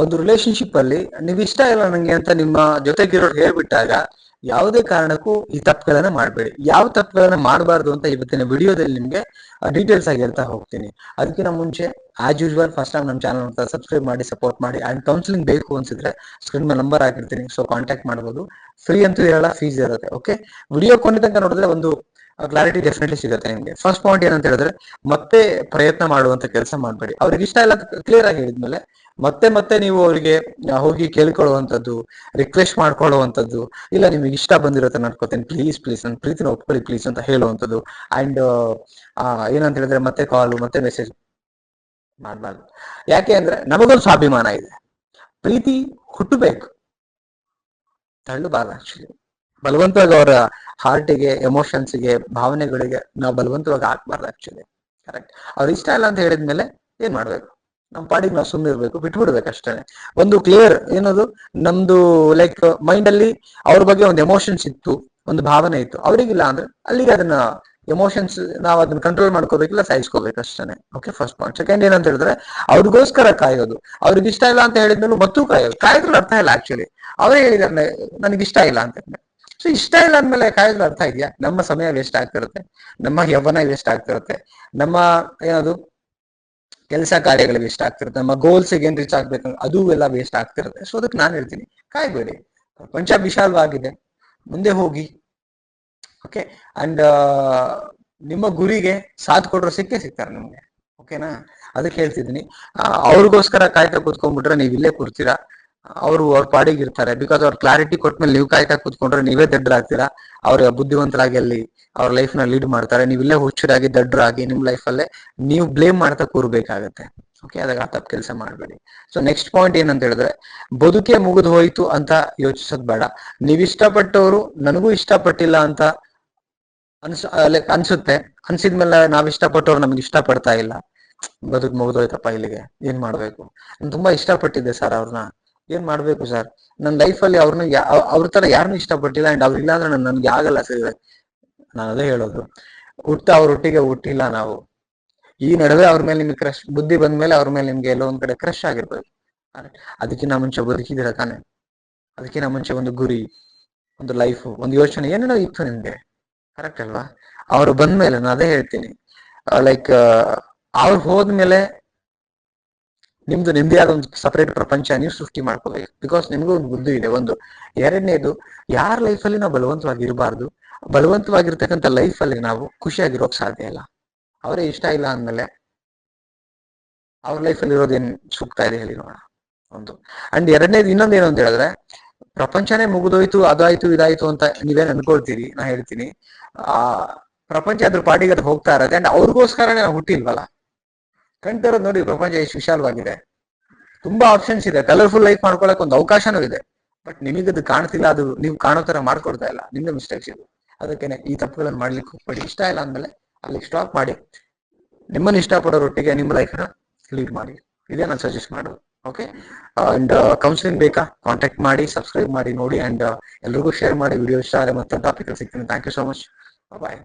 ಒಂದು ರಿಲೇಶನ್ಶಿಪ್ ಅಲ್ಲಿ ನೀವ್ ಇಷ್ಟ ಇಲ್ಲ ನಂಗೆ ಅಂತ ನಿಮ್ಮ ಜೊತೆಗಿರೋರು ಹೇಳ್ಬಿಟ್ಟಾಗ ಯಾವುದೇ ಕಾರಣಕ್ಕೂ ಈ ತಪ್ಪುಗಳನ್ನ ಮಾಡಬೇಡಿ. ಯಾವ ತಪ್ಪುಗಳನ್ನ ಮಾಡಬಾರ್ದು ಅಂತ ಇವತ್ತಿನ ವಿಡಿಯೋದಲ್ಲಿ ನಿಮ್ಗೆ ಡೀಟೇಲ್ಸ್ ಆಗಿ ಹೇಳ್ತಾ ಹೋಗ್ತೀನಿ. ಅದಕ್ಕಿಂತ ಮುಂಚೆ ಆಸ್ ಯೂಶುವಲ್ ಫಸ್ಟ್ ಟೈಮ್ ನಮ್ಮ ಚಾನಲ್ ಅಂತ ಸಬ್ಸ್ಕ್ರೈಬ್ ಮಾಡಿ ಸಪೋರ್ಟ್ ಮಾಡಿ ಅಂಡ್ ಕೌನ್ಸಿಲಿಂಗ್ ಬೇಕು ಅನ್ಸಿದ್ರೆ ಸ್ಕ್ರೀನ್ ಮೇಲೆ ನಂಬರ್ ಹಾಕಿರ್ತೀನಿ ಸೊ ಕಾಂಟ್ಯಾಕ್ಟ್ ಮಾಡ್ಬೋದು. ಫ್ರೀ ಅಂತೂ ಇರಲ್ಲ ಫೀಸ್ ಇರುತ್ತೆ ಓಕೆ ವಿಡಿಯೋ ಕೊನೆ ತನಕ ನೋಡಿದ್ರೆ ಒಂದು ಕ್ಲಾರಿಟಿ ಡೆಫಿನೆಟ್ಲಿ ಸಿಗುತ್ತೆ ನಿಮ್ಗೆ. ಫಸ್ಟ್ ಪಾಯಿಂಟ್ ಏನಂತ ಹೇಳಿದ್ರೆ, ಮತ್ತೆ ಪ್ರಯತ್ನ ಮಾಡುವಂತ ಕೆಲಸ ಮಾಡಬೇಡಿ. ಅವ್ರಿಗೆ ಇಷ್ಟ ಇಲ್ಲ ಕ್ಲಿಯರ್ ಆಗಿ ಹೇಳಿದ್ಮೇಲೆ, ಮತ್ತೆ ಮತ್ತೆ ನೀವು ಅವರಿಗೆ ಹೋಗಿ ಕೇಳ್ಕೊಳ್ಳುವಂಥದ್ದು ರಿಕ್ವೆಸ್ಟ್ ಮಾಡ್ಕೊಳ್ಳುವಂಥದ್ದು ಇಲ್ಲ ನಿಮಗೆ ಇಷ್ಟ ಬಂದಿರುತ್ತೆ ನಡ್ಕೋತೇನೆ ಪ್ಲೀಸ್ ಪ್ಲೀಸ್ ನನ್ನ ಪ್ರೀತಿನ ಒಪ್ಕೊಳ್ಳಿ ಪ್ಲೀಸ್ ಅಂತ ಹೇಳುವಂಥದ್ದು ಅಂಡ್ ಏನಂತ ಹೇಳಿದ್ರೆ ಮತ್ತೆ ಕಾಲು ಮತ್ತೆ ಮೆಸೇಜ್ ಮಾಡಬಾರ್ದು. ಯಾಕೆ ಅಂದ್ರೆ, ನಮಗೊಂದು ಸ್ವಾಭಿಮಾನ ಇದೆ. ಪ್ರೀತಿ ಹುಟ್ಟಬೇಕು. ತಳ್ಳಬಾರ್ದು ಆಕ್ಚುಲಿ ಬಲವಂತವಾಗಿ ಅವರ ಹಾರ್ಟಿಗೆ ಎಮೋಷನ್ಸ್ಗೆ ಭಾವನೆಗಳಿಗೆ ನಾವು ಬಲವಂತವಾಗಿ ಹಾಕ್ಬಾರ್ದು ಆಕ್ಚುಲಿ ಕರೆಕ್ಟ್ ಅವ್ರು ಇಷ್ಟ ಇಲ್ಲ ಅಂತ ಹೇಳಿದ್ಮೇಲೆ ಏನ್ ಮಾಡ್ಬೇಕು? ನಮ್ಮ ಪಾಡಿಗೆ ನಾವು ಸುಮ್ಮನೆ ಇರ್ಬೇಕು ಬಿಟ್ಬಿಡ್ಬೇಕು ಅಷ್ಟೇ ಒಂದು ಕ್ಲಿಯರ್ ಏನದು? ನಮ್ದು ಲೈಕ್ ಮೈಂಡ್ ಅಲ್ಲಿ ಅವ್ರ ಬಗ್ಗೆ ಒಂದು ಎಮೋಷನ್ಸ್ ಇತ್ತು, ಒಂದು ಭಾವನೆ ಇತ್ತು. ಅವ್ರಿಗಿಲ್ಲ ಅಂದ್ರೆ ಅಲ್ಲಿಗೆ ಅದನ್ನ ಎಮೋಷನ್ಸ್ ನಾವು ಅದನ್ನ ಕಂಟ್ರೋಲ್ ಮಾಡ್ಕೋಬೇಕಿಲ್ಲ ಸಹಿಸ್ಕೋಬೇಕು ಅಷ್ಟೇ ಓಕೆ ಫಸ್ಟ್ ಪಾಯಿಂಟ್ ಸೆಕೆಂಡ್ ಏನಂತ ಹೇಳಿದ್ರೆ ಅವ್ರಿಗೋಸ್ಕರ ಕಾಯೋದು. ಅವ್ರಿಗೆ ಇಷ್ಟ ಇಲ್ಲ ಅಂತ ಹೇಳಿದ್ಮೇಲೆ ಮತ್ತೂ ಕಾಯೋದು. ಕಾಯೋದ್ರ ಅರ್ಥ ಇಲ್ಲ ಆಕ್ಚುಲಿ ಅವರೇ ಹೇಳಿದಾರೆ ನನಗೆ ಇಲ್ಲ ಅಂತ. ಸೊ ಇಷ್ಟ ಇಲ್ಲ ಅಂದ್ಮೇಲೆ ಕಾಯೋದ್ರ ಅರ್ಥ ಇದೆಯಾ? ನಮ್ಮ ಸಮಯ ವೇಸ್ಟ್ ಆಗ್ತಿರುತ್ತೆ. ನಮ್ಮ ಯೌವನ ವೇಸ್ಟ್ ಆಗ್ತಿರುತ್ತೆ. ನಮ್ಮ ಏನದು? ಕೆಲಸ ಕಾರ್ಯಗಳು ವೇಸ್ಟ್ ಆಗ್ತಿರುತ್ತೆ. ನಮ್ಮ ಗೋಲ್ಸ್ ಏನ್ ರೀಚ್ ಆಗ್ಬೇಕು? ಅದು ಎಲ್ಲ ವೇಸ್ಟ್ ಆಗ್ತಿರುತ್ತೆ. ಸೊ ಅದಕ್ಕೆ ನಾನು ಹೇಳ್ತೀನಿ. ಕಾಯ್ಬೇಡಿ. ಪ್ರಪಂಚ ವಿಶಾಲವಾಗಿದೆ. ಮುಂದೆ ಹೋಗಿ. ಓಕೆ ಅಂಡ್ ನಿಮ್ಮ ಗುರಿಗೆ ಸಾಥ್ ಕೊಡ್ರು ಸಿಕ್ಕೇ ಸಿಗ್ತಾರೆ ನಿಮ್ಗೆ. ಓಕೆನಾ ಅದಕ್ಕೆ ಹೇಳ್ತಿದ್ದೀನಿ. ಅವ್ರಿಗೋಸ್ಕರ ಕಾಯ್ತಾ ಕೂತ್ಕೊಂಡ್ಬಿಟ್ರೆ ನೀವು ಇಲ್ಲೇ ಕೂರ್ತೀರಾ? ಅವರು ಅವ್ರ ಪಾಡಿಗೆ ಇರ್ತಾರೆ. ಬಿಕಾಸ್ ಅವ್ರ ಕ್ಲಾರಿಟಿ ಕೊಟ್ಮೇಲೆ ನೀವು ಕಾಯ್ತಾ ಕೂತ್ಕೊಂಡ್ರೆ ನೀವೇ ದಡ್ಡರಾಗ್ತೀರಾ ಅವ್ರ ಬುದ್ಧಿವಂತರಾಗಿ ಅಲ್ಲಿ ಅವ್ರ ಲೈಫ್ನ ಲೀಡ್ ಮಾಡ್ತಾರೆ. ನೀವು ಇಲ್ಲೇ ಹುಚ್ಚರಾಗಿ ದಡ್ಡರಾಗಿ ನಿಮ್ ಲೈಫ್ ಅಲ್ಲೇ ನೀವು ಬ್ಲೇಮ್ ಮಾಡ್ತಾ ಕೂರ್ಬೇಕಾಗತ್ತೆ. ಓಕೆ ಅದಾಗ ಆ ತಪ್ಪು ಕೆಲಸ ಮಾಡಬೇಡಿ. ಸೊ ನೆಕ್ಸ್ಟ್ ಪಾಯಿಂಟ್ ಏನಂತ ಹೇಳಿದ್ರೆ, ಬದುಕೆ ಮುಗಿದು ಹೋಯ್ತು ಅಂತ ಯೋಚಿಸೋದ್ ಬೇಡ. ನೀವ್ ಇಷ್ಟಪಟ್ಟವರು, ನನಗೂ ಇಷ್ಟಪಟ್ಟಿಲ್ಲ ಅಂತ ಅನ್ಸ ಲೈಕ್ ಅನ್ಸುತ್ತೆ. ಅನ್ಸಿದ್ಮೇಲೆ ನಾವ್ ಇಷ್ಟಪಟ್ಟವ್ರು ನಮ್ಗೆ ಇಷ್ಟಪಡ್ತಾ ಇಲ್ಲ. ಬದುಕು ಮುಗಿದೋಯ್ತಪ್ಪ ಇಲ್ಲಿಗೆ. ಏನ್ ಮಾಡ್ಬೇಕು? ತುಂಬಾ ಇಷ್ಟಪಟ್ಟಿದ್ದೆ ಸರ್ ಅವ್ರನ್ನ ಏನ್ ಮಾಡ್ಬೇಕು ಸರ್ ನನ್ನ ಲೈಫಲ್ಲಿ ಅವ್ರನ್ನ ಅವ್ರ ತರ ಯಾರನ್ನೂ ಇಷ್ಟಪಟ್ಟಿಲ್ಲ ಅಂಡ್ ಅವ್ರು ಇಲ್ಲಾಂದ್ರೆ ನನ್ ನನ್ಗೆ ಆಗಲ್ಲ ಸರ್ ನಾನು ಅದೇ ಹೇಳೋದು. ಹುಟ್ಟ ಅವ್ರ ಒಟ್ಟಿಗೆ ಹುಟ್ಟಿಲ್ಲ ನಾವು. ಈ ನಡುವೆ ಅವ್ರ ಮೇಲೆ ನಿಮ್ಗೆ ಕ್ರಶ್ ಬುದ್ಧಿ ಬಂದ್ಮೇಲೆ ಅವ್ರ ಮೇಲೆ ನಿಮ್ಗೆ ಎಲ್ಲೋ ಒಂದ್ ಕಡೆ ಕ್ರಶ್ ಆಗಿರ್ಬೇಕು ಅದಕ್ಕಿಂತ ಮುಂಚೆ ಬದುಕಿದಿರ ತಾನೆ? ಅದಕ್ಕಿಂತ ಮುಂಚೆ ಒಂದು ಗುರಿ, ಒಂದು ಲೈಫ್ ಒಂದು ಯೋಚನೆ ಏನೇನೋ ಇತ್ತು ನಿಮ್ಗೆ? ಕರೆಕ್ಟ್ ಅಲ್ವಾ? ಅವ್ರು ಬಂದ್ಮೇಲೆ ನಾನು ಅದೇ ಹೇಳ್ತೀನಿ. ಲೈಕ್ ಅವ್ರು ಹೋದ್ಮೇಲೆ ನಿಮ್ದು ನಿಮ್ದೇ ಆದ ಒಂದು ಸಪರೇಟ್ ಪ್ರಪಂಚ ನೀವು ಸೃಷ್ಟಿ ಮಾಡ್ಕೋಬೇಕು ಬಿಕಾಸ್ ನಿಮ್ಗೂ ಒಂದು ಬುದ್ಧಿ ಇದೆ, ಒಂದು ಎರಡನೇದು, ಯಾರ ಲೈಫಲ್ಲಿ ನಾವು ಬಲವಂತವಾಗಿ ಇರಬಾರ್ದು ಬಲವಂತವಾಗಿರ್ತಕ್ಕಂಥ ಲೈಫಲ್ಲಿ ನಾವು ಖುಷಿಯಾಗಿರೋಕ್ ಸಾಧ್ಯ ಇಲ್ಲ. ಅವರೇ ಇಷ್ಟ ಇಲ್ಲ ಅಂದಮೇಲೆ ಅವ್ರ ಲೈಫಲ್ಲಿ ಇರೋದೇನ್ ಸೂಕ್ತ ಇದೆ ಹೇಳಿ ನೋಡೋಣ. ಒಂದು. ಅಂಡ್ ಎರಡನೇದು ಇನ್ನೊಂದು ಏನು ಅಂತ ಹೇಳಿದ್ರೆ, ಪ್ರಪಂಚನೇ ಮುಗಿದೋಯ್ತು, ಅದಾಯ್ತು, ಇದಾಯ್ತು ಅಂತ ನೀವೇನ್ ಅನ್ಕೊಳ್ತೀರಿ? ನಾ ಹೇಳ್ತೀನಿ. ಆ, ಪ್ರಪಂಚ ಅದ್ರ ಪಾಡಿಗೆ ಅದು ಹೋಗ್ತಾ ಇರತ್ತೆ ಅಂಡ್ ಅವ್ರಿಗೋಸ್ಕರನೇ ನಾವು ಹುಟ್ಟಿಲ್ವಲ್ಲ? ಕಂಡಿರೋದು ನೋಡಿ ಪ್ರಪಂಚ ಎಷ್ಟು ವಿಶಾಲವಾಗಿದೆ. ತುಂಬಾ ಆಪ್ಷನ್ಸ್ ಇದೆ. ಕಲರ್ಫುಲ್ ಲೈಫ್ ಮಾಡ್ಕೊಳಕ್ ಒಂದು ಅವಕಾಶನೂ ಇದೆ. ಬಟ್ ನಿಮಗದು ಕಾಣ್ತಿಲ್ಲ, ಅದು ನೀವು ಕಾಣೋ ತರ ಮಾಡ್ಕೊಡ್ತಾ ಇಲ್ಲ. ನಿಮ್ದು ಮಿಸ್ಟೇಕ್ಸ್ ಇದು. ಅದಕ್ಕೇನೆ ಈ ತಪ್ಪುಗಳನ್ನು ಮಾಡ್ಲಿಕ್ಕೆ ಹೋಗ್ಬೇಡಿ. ಇಷ್ಟ ಇಲ್ಲ ಅಂದ್ಮೇಲೆ ಅಲ್ಲಿ ಸ್ಟಾಪ್ ಮಾಡಿ. ನಿಮ್ಮನ್ನ ಇಷ್ಟಪಡೋರೊಟ್ಟಿಗೆ ನಿಮ್ಮ ಲೈಫ್ನ ಲೀಡ್ ಮಾಡಿ. ಇದೇ ನಾನು ಸಜೆಸ್ಟ್ ಮಾಡೋದು. ಓಕೆ ಅಂಡ್ ಕೌನ್ಸಿಲಿಂಗ್ ಬೇಕಾ? ಕಾಂಟ್ಯಾಕ್ಟ್ ಮಾಡಿ ಸಬ್ಸ್ಕ್ರೈಬ್ ಮಾಡಿ, ನೋಡಿ ಅಂಡ್ ಎಲ್ರಿಗೂ ಶೇರ್ ಮಾಡಿ. ವಿಡಿಯೋ ಇಷ್ಟ ಆದರೆ ಮತ್ತೆ ಟಾಪಿಕ್ ಸಿಗ್ತೀನಿ. Thank you so much bye